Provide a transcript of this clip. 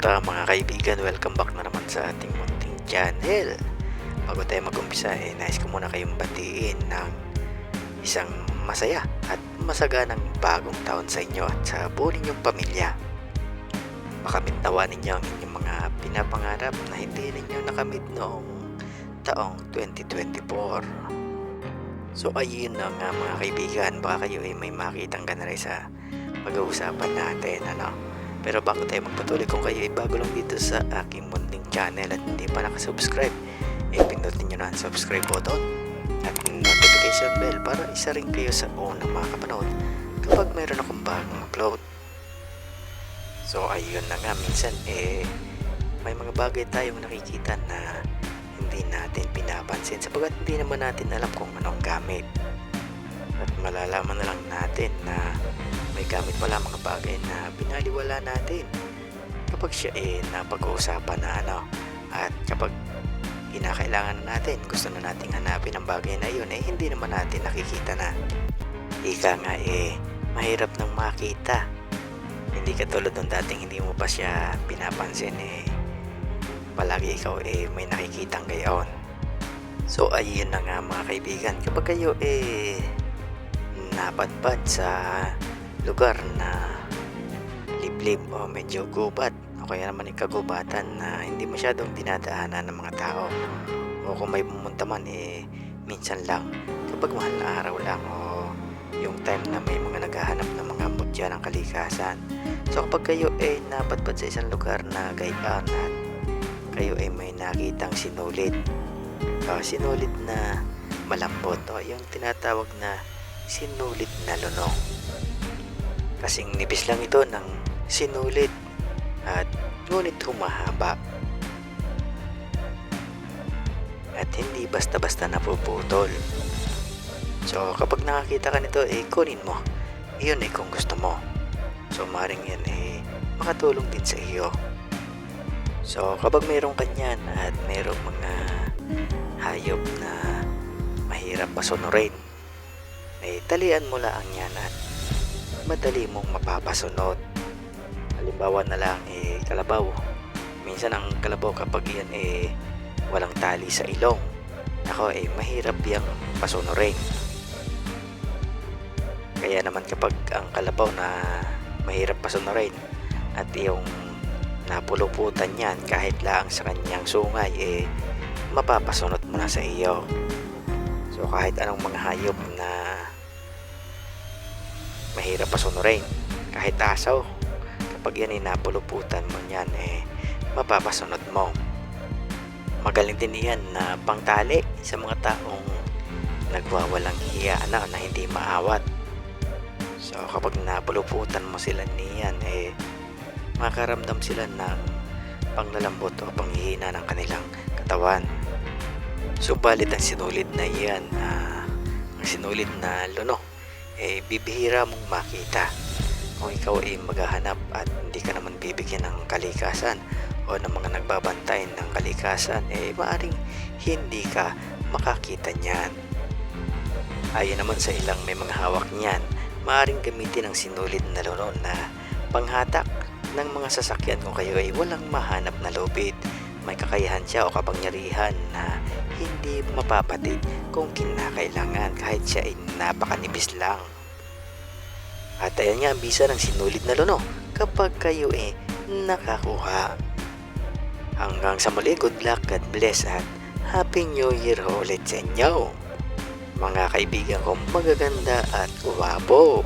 Kamusta mga kaibigan? Welcome back na naman sa ating munting channel. Bago tayo mag-umpisa, eh, nais ko muna kayong batiin ng isang masaya at masaganang bagong taon sa inyo at sa buo ninyong pamilya. Makamit nawa ninyo ang inyong mga pinapangarap na hindi ninyo nakamit noong taong 2024. So ayun na nga mga kaibigan, baka kayo ay may makitang ganari sa pag-uusapan natin, ano? Pero bago tayo magpatuloy, kung kayo ay bago lang dito sa aking munting channel at hindi pa nakasubscribe, eh pindutin nyo na ang subscribe button at notification bell para isa rin kayo sa unang makakapanood kapag mayroon akong bagong upload. So ayun na nga, minsan eh may mga bagay tayong nakikita na hindi natin pinapansin sapagat hindi naman natin alam kung anong gamit. At malalaman na lang natin na may gamit pala mga bagay na binaliwala natin. Kapag siya eh napag-uusapan na ano at kapag kinakailangan na natin gusto na nating hanapin ang bagay na yun eh hindi naman natin nakikita na. Ika nga eh mahirap nang makita. Hindi katulad ng dating hindi mo pa siya pinapansin eh. Palagi ikaw eh may nakikitang gayon. So ayun na nga mga kaibigan. Kapag kayo eh napadpad sa lugar na liblib o medyo gubat o kaya naman yung kagubatan na hindi masyadong dinadaanan ng mga tao. O kung may pumunta man eh minsan lang. Kapag mahal na araw lang o yung time na may mga naghahanap ng mga mutya ng kalikasan. So kapag kayo ay napadpad sa isang lugar na gayaan at kayo ay may nakitang sinulit o sinulit na malambot o yung tinatawag na sinulit na lunong kasing nipis lang ito ng sinulit at ngunit humahaba. At hindi basta-basta napuputol. So kapag nakakita ka nito eh kunin mo. Iyon eh kung gusto mo. So maring yan eh makatulong din sa iyo. So kapag mayroong kanyan at mayroong mga hayop na mahirap pasunurin eh talian mo lang yan at madali mong mapapasunod. Halimbawa na lang eh kalabaw. Minsan ang kalabaw kapag yan eh walang tali sa ilong. Ako eh mahirap yang pasunurin. Kaya naman kapag ang kalabaw na mahirap pasunurin at yung napuluputan yan kahit lang sa kanyang sungay eh mapapasunod mo na sa iyo. So kahit anong mga hayop na mahirap pasunurin. Kahit asaw kapag yan ay napuluputan mo yan eh mapapasunod mo. Magaling din yan na pangtali sa mga taong nagwawalang hiya na, na hindi maawat. So kapag napuluputan mo sila niyan eh makaramdam sila ng panglalambot o panghihina ng kanilang katawan. Subalit ang sinulid na yan ah, ang sinulid na luno eh bibihira mong makita kung ikaw ay maghahanap at hindi ka naman bibigyan ng kalikasan o ng mga nagbabantay ng kalikasan eh maaring hindi ka makakita niyan. Ayon naman sa ilang may mga hawak niyan maaring gamitin ang sinulid na lolo na panghatak ng mga sasakyan kung kayo ay walang mahanap na lubid. May kakayahan siya o kapangyarihan na hindi mapapatid kung kinakailangan kahit siya ay napakanibis lang. At ayan nga ang bisa ng sinulid na luno kapag kayo eh nakakuha. Hanggang sa muli, good luck, God bless at Happy New Year ulit sa inyo. Mga kaibigan kong magaganda at guwapo.